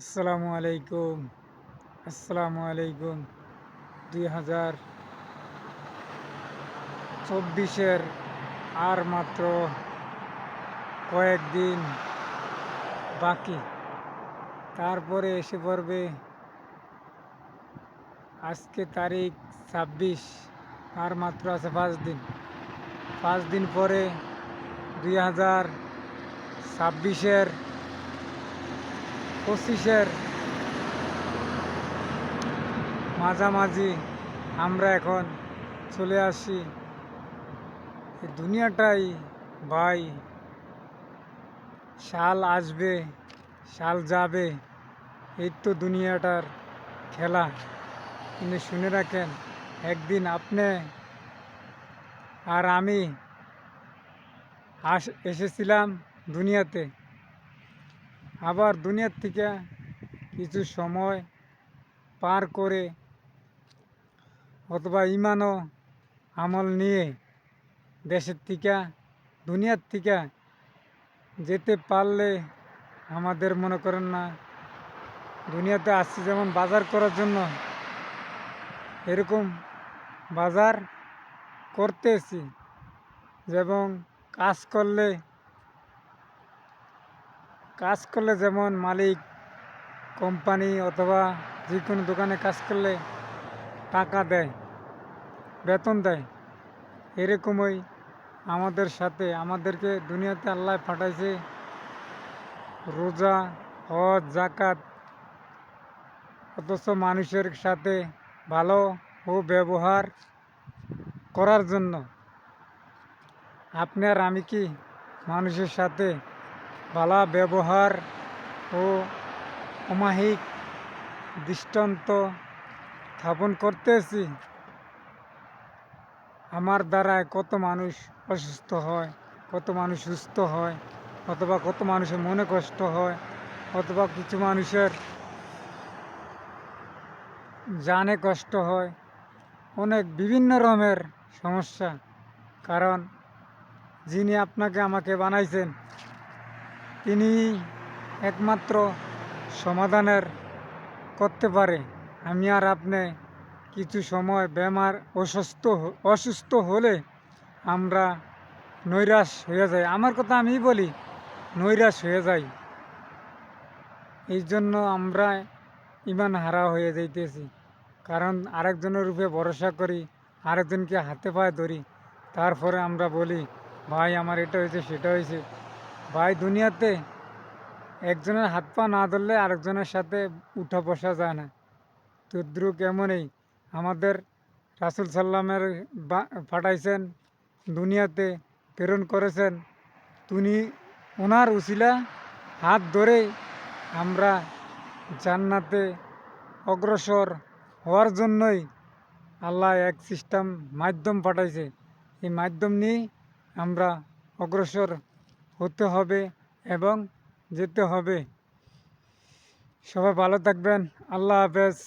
আসসালামু আলাইকুম। আসসালামু আলাইকুম। দুই হাজার চব্বিশের আর মাত্র কয়েকদিন বাকি। তারপরে এসে পড়বে আজকে তারিখ ছাব্বিশ, আর মাত্র আছে পাঁচ দিন। পাঁচ দিন পরে দুই হাজার ছাব্বিশের পঁচিশের মাঝামাঝি আমরা এখন চলে আসি। এই দুনিয়াটাই ভাই, শাল আসবে, শাল যাবে, এই তো দুনিয়াটার খেলা। কিন্তু শুনে রাখেন, একদিন আপনি আর আমি আস, এসেছিলাম দুনিয়াতে। আবার দুনিয়ার থেকে কিছু সময় পার করে অথবা ইমানও আমল নিয়ে দেশের থেকে, দুনিয়ার থেকে যেতে পারলে আমাদের মনে করেন না, দুনিয়াতে আসছি যেমন বাজার করার জন্য, এরকম বাজার করতেছি। এবং কাজ করলে কাজ করলে যেমন মালিক, কোম্পানি অথবা যে কোনো দোকানে কাজ করলে টাকা দেয়, বেতন দেয়। এরকমই আমাদের সাথে, আমাদেরকে দুনিয়াতে আল্লাহ পাঠাইছে রোজা, হজ জাকাত অথচ মানুষের সাথে ভালো ও ব্যবহার করার জন্য। আপনার, আমি কি মানুষের সাথে ভালো ব্যবহার ও অমাহিক দৃষ্টান্ত স্থাপন করতেছি। আমার দ্বারায় কত মানুষ অসুস্থ হয়, কত মানুষ সুস্থ হয়, অথবা কত মানুষের মনে কষ্ট হয়, অথবা কিছু মানুষের জানে কষ্ট হয়, অনেক বিভিন্ন রকমের সমস্যা। কারণ যিনি আপনাকে আমাকে বানাইছেন তিনি একমাত্র সমাধানের করতে পারে। আমি আর আপনি কিছু সময় বেমার, অসুস্থ অসুস্থ হলে আমরা নৈরাশ হয়ে যাই। আমার কথা আমি বলি, নৈরাশ হয়ে যাই। এই জন্য আমরা ইমান হারা হয়ে যাইতেছি। কারণ আরেকজনের রূপে ভরসা করি, আরেকজনকে হাতে পায়ে ধরি। তারপরে আমরা বলি, ভাই, আমার এটা হয়েছে, সেটা হয়েছে। ভাই, দুনিয়াতে একজনের হাত পা না ধরলে আরেকজনের সাথে উঠা বসা যায় না। তদ্রু এমনই আমাদের রাসুল সাল্লামের পাঠাইছেন, দুনিয়াতে প্রেরণ করেছেন। তিনি ওনার উসিলা হাত ধরে আমরা জান্নাতে অগ্রসর হওয়ার জন্যই আল্লাহ এক সিস্টেম মাধ্যম পাঠাইছে। এই মাধ্যম নিয়ে আমরা অগ্রসর হতে হবে এবং যেতে হবে। সবাই ভালো থাকবেন। আল্লাহ হাফেজ।